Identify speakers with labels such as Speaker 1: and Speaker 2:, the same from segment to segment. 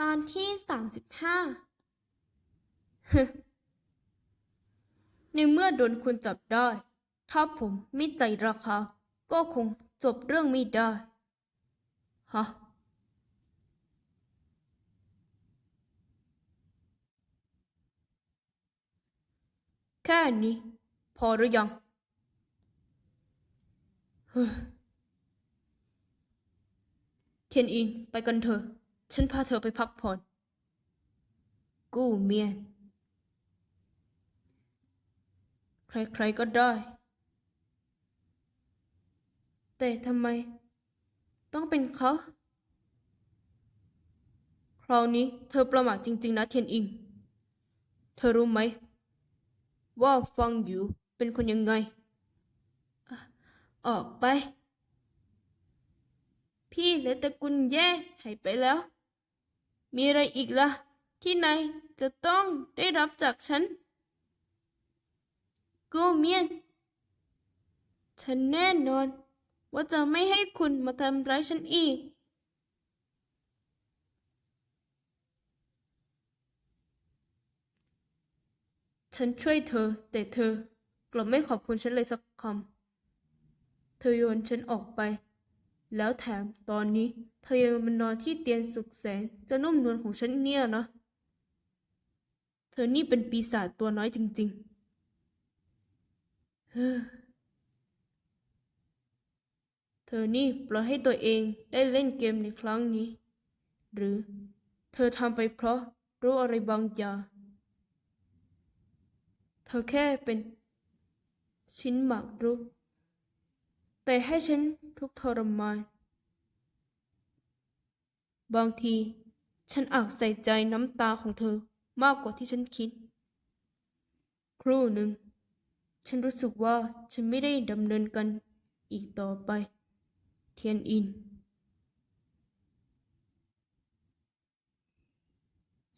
Speaker 1: ตอนที่สามสิบห้าในเมื่อโดนคุณจับได้ ถ้าผมไม่ใจราคา ก็คงจบเรื่องไม่ได้ ฮะ แค่นี้ พอหรือยังเฮ้ยเทียนอินไปกันเถอะ ฉันพาเธอไปพักผ่อน กู้เมียน ใครๆก็ได้ แต่ทำไม ต้องเป็นเขา คราวนี้เธอประมาทจริง ๆ นะเทียนอิง เธอรู้ไหม ว่าฟังอยู่เป็นคนยังไง อออกไป พี่และตระกุลแย่หายไปแล้ว มีอะไรอีกล่ะ ที่นายจะต้องได้รับจากฉันโกเมียน ฉันแน่นอน ว่าจะไม่ให้คุณมาทำร้ายฉันอีก ฉันช่วยเธอ แต่เธอกลับไม่ขอบคุณฉันเลยสักคำ เธอโยนฉันออกไป แล้วแถมตอนนี้เธอยังมานอนที่เตียงสุขแสนจะนุ่มนวลของฉันเนี่ยนะ เธอนี่เป็นปีศาจตัวน้อยจริงๆเฮ้อเธอนี่ปล่อยให้ตัวเองได้เล่นเกมในครั้งนี้ หรือเธอทำไปเพราะรู้อะไรบางอย่างเธอแค่เป็นชิ้นหมากรุก แต่ให้ฉันทุกทรมาน บางที ฉันอาจใส่ใจน้ำตาของเธอมากกว่าที่ฉันคิด ครู่หนึ่ง ฉันรู้สึกว่าฉันไม่ได้ดำเนินกันอีกต่อไป เทียนอิน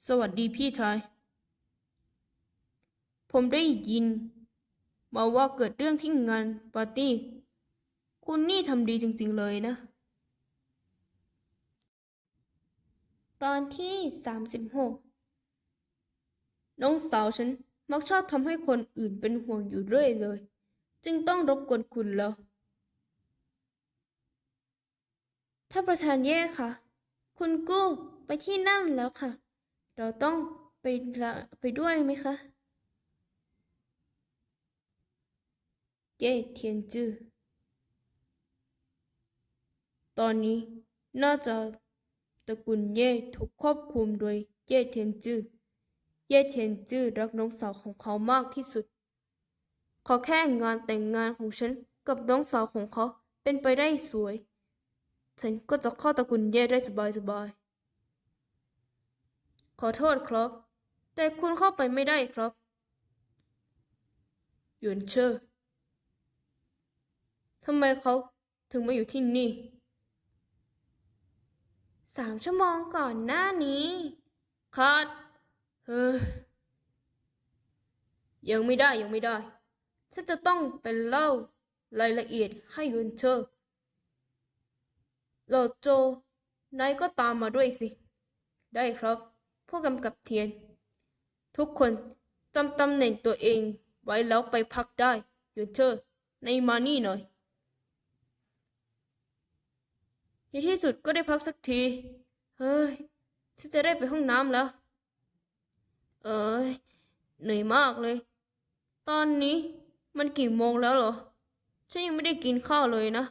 Speaker 1: สวัสดีพี่ชาย ผมได้ยิน มาว่าเกิดเรื่องที่งานปาร์ตี้ คุณนี่ทำดีจริง ๆ เลยนะ ตอนที่สามสิบหกน้องสาวฉันมักชอบทำให้คนอื่นเป็นห่วงอยู่เรื่อยเลย จึงต้องรบกวนคุณแล้ว ถ้าประธานแย่ค่ะ คุณกู้ไปที่นั่นแล้วค่ะ เราต้องไปละไปด้วยไหมคะ เย่เทียนจื้อ ตอนนี้น่าจะตระกูลเย่ถูกควบคุมโดยเย่เทียนจื้อ เย่เทียนจื้อรักน้องสาวของเขามากที่สุด ขอแค่งานแต่งงานของฉันกับน้องสาวของเขาเป็นไปได้สวย ฉันก็จะเข้าตระกูลเย่ได้สบายสบายๆขอโทษครับ แต่คุณเข้าไปไม่ได้ครับหยวนเชอร์ทำไมเขาถึงมาอยู่ที่นี่ สามชั่วโมงก่อนหน้านี้คัดเฮ้ยยังไม่ได้ยังไม่ได้ถ้าจะต้องเป็นเล่ารายละเอียดให้ยุนเชอร์โหลโจนายก็ตามมาด้วยสิ ได้ครับ ผู้กำกับเทียน ทุกคนจำตำแหน่งตัวเองไว้แล้วไปพักได้ยุนเชอร์ในมานี่หน่อย ในที่สุดก็ได้พักสักที เฮ้ยฉันจะได้ไปห้องน้ำแล้ว เอ้ยเหนื่อยมากเลย ตอนนี้มันกี่โมงแล้วเหรอ ฉันยังไม่ได้กินข้าวเลยนะ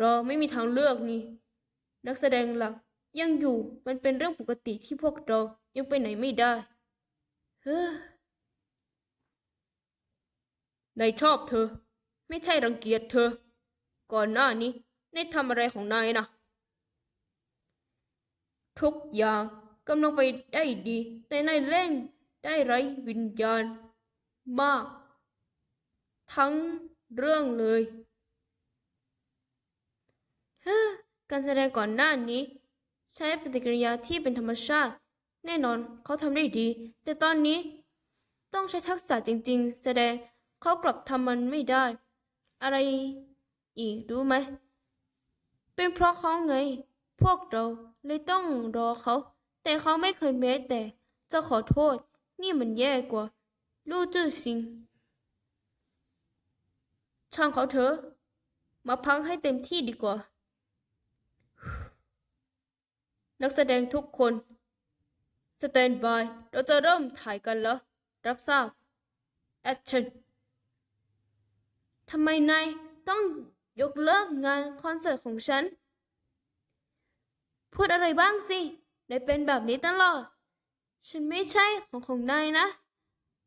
Speaker 1: รอไม่มีทางเลือกนี่ นักแสดงหลักยังอยู่มันเป็นเรื่องปกติที่พวกเรายังไปไหนไม่ได้ เฮ้อนายชอบเธอ ไม่ใช่รังเกียจเธอ ก่อนหน้านี้ นายทำอะไรของนายนะทุกอย่างกำลังไปได้ดี แต่นายเล่นได้ไรวิญญาณ มาก ทั้งเรื่องเลยเฮ้อการแสดงก่อนหน้านี้ ใช้ปฏิกิริยาที่เป็นธรรมชาติ แน่นอนเขาทำได้ดี แต่ตอนนี้ต้องใช้ทักษะจริง ๆ แสดงเขากลับทำมันไม่ได้ อะไรอีกรู้ไหม เป็นเพราะเขาไง พวกเราเลยต้องรอเขา แต่เขาไม่เคยแม้แต่จะขอโทษ นี่มันแย่กว่า ลู่จื้อซิง ช่างเขาเถอะ มาพังให้เต็มที่ดีกว่า นักแสดงทุกคน สแตนบาย เราจะเริ่มถ่ายกันแล้ว รับทราบ แอคชั่นทำไมนายต้อง ยกเลิกงานคอนเสิร์ตของฉัน พูดอะไรบ้างสินายเป็นแบบนี้ตลอด ฉันไม่ใช่ของของนายนะ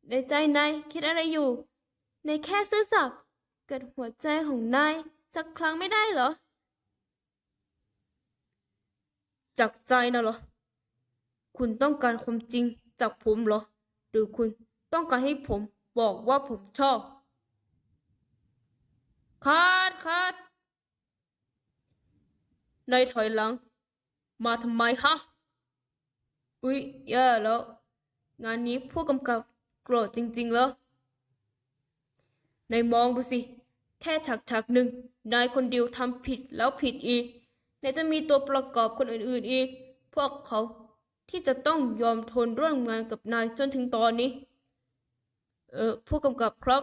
Speaker 1: ในใจนายคิดอะไรอยู่ ในแค่ซื่อสัตย์กับหัวใจของนายสักครั้งไม่ได้เหรอ จากใจนะเหรอ คุณต้องการความจริงจากผมเหรอ หรือคุณต้องการให้ผมบอกว่าผมชอบคั คัดนายถอยหลัง มาทำไมฮะ อุ๊ยแย่แล้ว งานนี้ผู้กำกับโกรธจริงๆแล้วนายมองดูสิ แค่ฉากฉากหนึ่งนายคนเดียวทำผิดแล้วผิดอีกไหนจะมีตัวประกอบคนอื่นๆอีก พวกเขาที่จะต้องยอมทนร่วมงานกับนายจนถึงตอนนี้ เออผู้กำกับครับ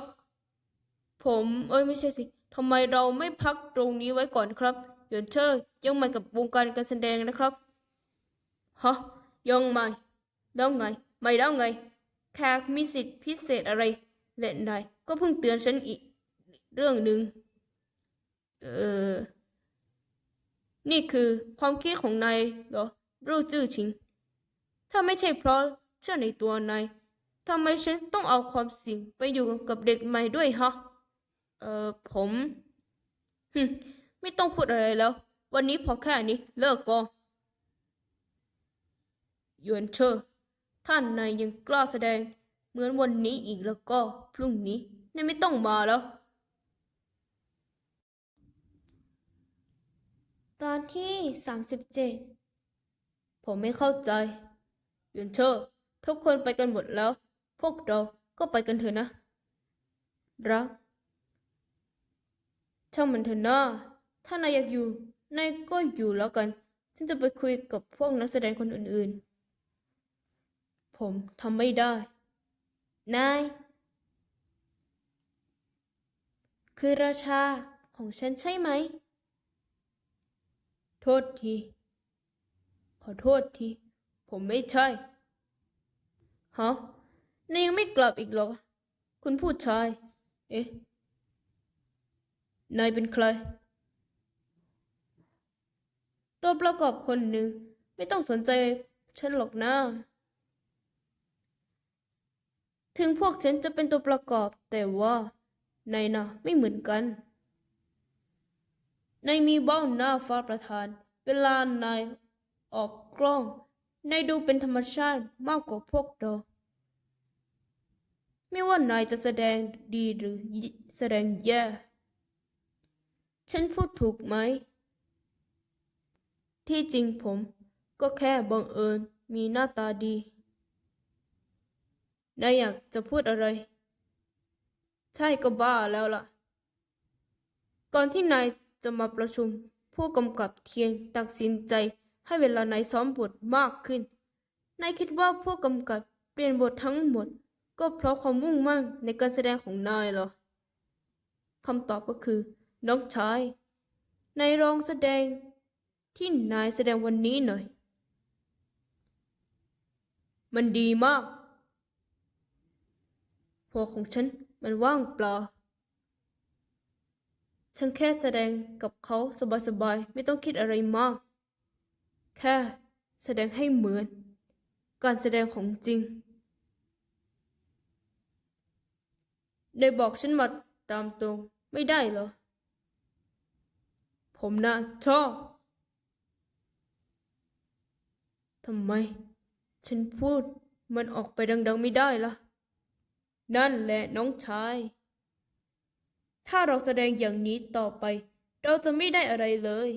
Speaker 1: ผม เอ้ยไม่ใช่สิ ทำไมเราไม่พักตรงนี้ไว้ก่อนครับหยวนเชอร์ยังใหม่กับวงการการแสดงนะครับฮะยังใหม่แล้วไงไม่แล้วไงแขกมีสิทธิพิเศษอะไรและนายก็เพิ่งเตือนฉันอีกเรื่องหนึ่งเออนี่คือความคิดของนายเหรอรู้จื้อชิง ถ้าไม่ใช่เพราะเชื่อในตัวนายทำไมฉันต้องเอาความสิ่งไปอยู่กับเด็กใหม่ด้วยฮะ เออผมฮึมไม่ต้องพูดอะไรแล้ว วันนี้พอแค่นี้ เลิกกองยวนเชอร์ท่านนายยังกล้าแสดง เหมือนวันนี้อีกแล้วก็ พรุ่งนี้นายไม่ต้องมาแล้ว ตอนที่สามสิบเจ็ดผมไม่เข้าใจยวนเชอร์ทุกคนไปกันหมดแล้ว พวกเราก็ไปกันเถอะนะรัก ช่างมันเถอะนะถ้านายอยากอยู่ นายก็อยู่แล้วกัน ฉันจะไปคุยกับพวกนักแสดงคนอื่นๆ ผมทำไม่ได้ นาย คือราชาของฉันใช่ไหม โทษที ขอโทษที ผมไม่ใช่ ฮะ นายยังไม่กลับอีกเหรอ คุณผู้ชาย เอ๊ะ นายเป็นใคร ตัวประกอบคนหนึ่ง ไม่ต้องสนใจฉันหรอกนะ ถึงพวกฉันจะเป็นตัวประกอบแต่ว่านายนะไม่เหมือนกัน นายมีเบ้าหน้าฟ้าประธาน เวลานายออกกล้อง นายดูเป็นธรรมชาติมากกว่าพวกเราไม่ว่านายจะแสดงดีหรือแสดงแย่ ฉันพูดถูกไหม ที่จริงผมก็แค่บังเอิญมีหน้าตาดีนายอยากจะพูดอะไร ใช่ก็บ้าแล้วล่ะ ก่อนที่นายจะมาประชุม ผู้กำกับเทียงตัดสินใจให้เวลานายซ้อมบทมากขึ้น นายคิดว่าผู้กำกับเปลี่ยนบททั้งหมด ก็เพราะความมุ่งมั่นในการแสดงของนายเหรอคำตอบก็คือ น้องชายนายลองแสดงที่นายแสดงวันนี้หน่อย มันดีมากหัวของฉันมันว่างเปล่า ฉันแค่แสดงกับเขาสบายๆ ไม่ต้องคิดอะไรมาก แค่แสดงให้เหมือน การแสดงของจริง ได้บอกฉันมาตามตรงไม่ได้เหรอ ผมนะชอบทำไม ฉันพูดมันออกไปดัง ๆ ไม่ได้ล่ะ นั่นแหละน้องชาย ถ้าเราแสดงอย่างนี้ต่อไป เราจะไม่ได้อะไรเลย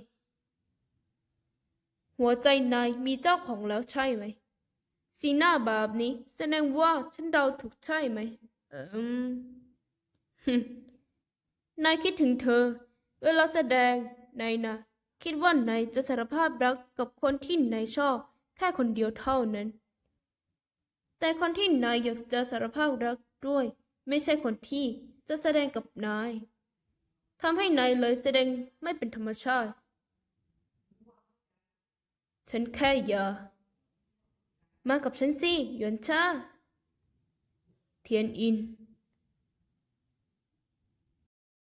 Speaker 1: หัวใจนายมีเจ้าของแล้วใช่ไหม สีหน้าแบบนี้แสดงว่าฉันเดาถูกใช่ไหมอิมนายคิดถึงเธอ เวลาแสดง นายนะคิดว่านายจะสารภาพรักกับคนที่นายชอบ แค่คนเดียวเท่านั้น แต่คนที่นายอยากจะสารภาพรักด้วย ไม่ใช่คนที่จะแสดงกับนายทำให้นายเลยแสดงไม่เป็นธรรมชาติ ฉันแค่อยามากับฉันสิหยวนชา เทียนอิน